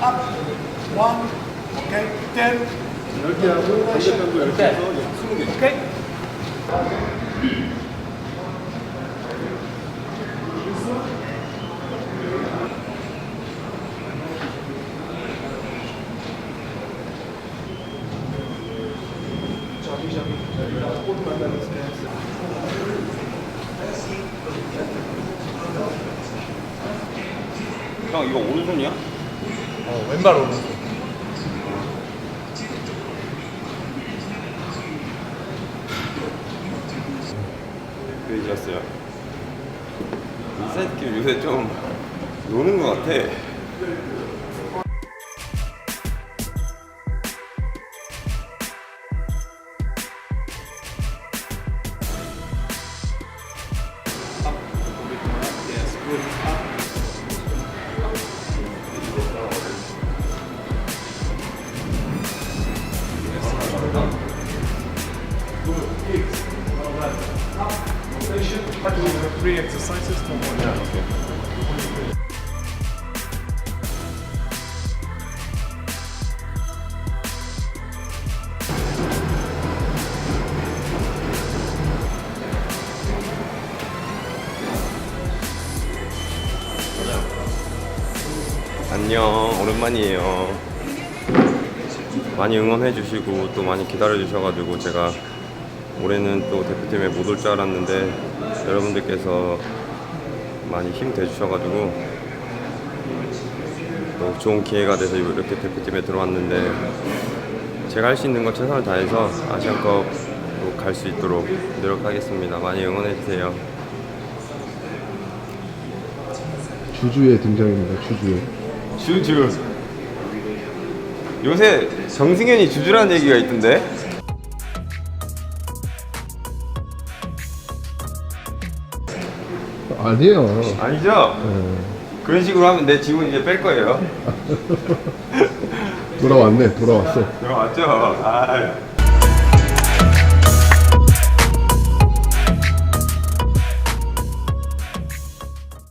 up. One. Okay. Ten. 이렇게 하고 반대편도 이렇게 해서 20개. Okay. 형 이거 오른손이야? 어, 왼발 오른손. 그러셨어요. 이 새끼 요새 좀 노는 것 같아. 안녕 오랜만이에요 많이 응원해 주시고 또 많이 기다려 주셔가지고 제가 올해는 또 대표팀에 못 올 줄 알았는데 여러분들께서 많이 힘 대주셔가지고 또 좋은 기회가 돼서 이렇게 대표팀에 들어왔는데 제가 할 수 있는 거 최선을 다해서 아시안컵 갈 수 있도록 노력하겠습니다 많이 응원해 주세요 주주의 등장입니다. 주주의. 주주 요새 정승현이 주주라는 얘기가 있던데 아니에요. 아니죠? 네. 그런 식으로 하면 내 지분 이제 뺄 거예요 돌아왔네. 돌아왔어. 들어왔죠? 아